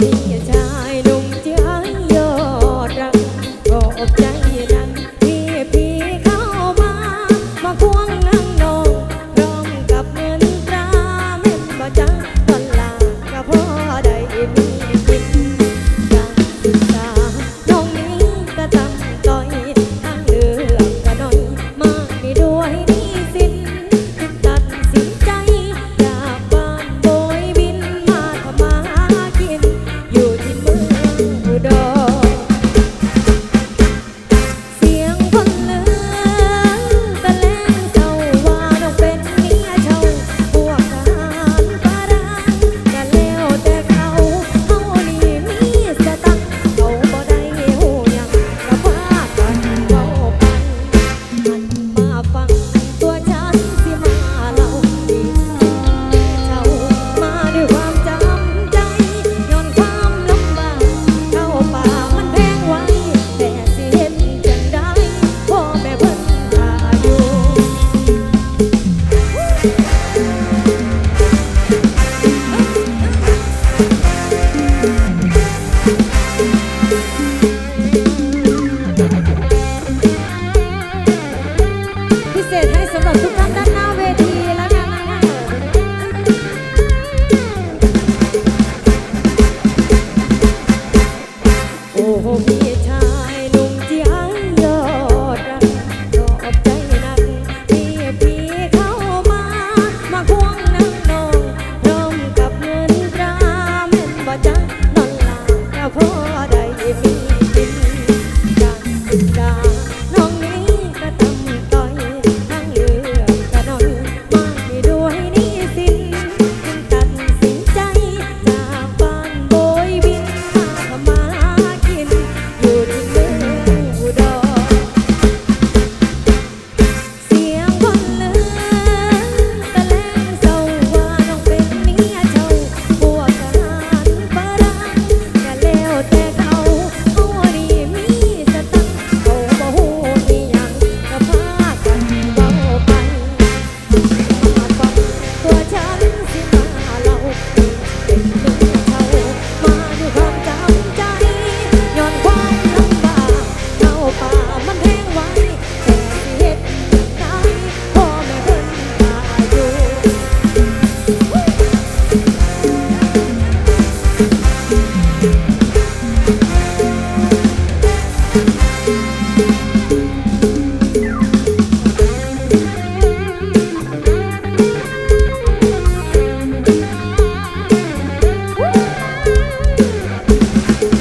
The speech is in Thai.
บิ มาฟัง พี่ชายหนุ่มที่ยอดรักรอบใจนักพี่พี่เข้ามา มาควงนังนองร้อมกับเงินตราแม่นบ่จนอนหลาแล้พอได้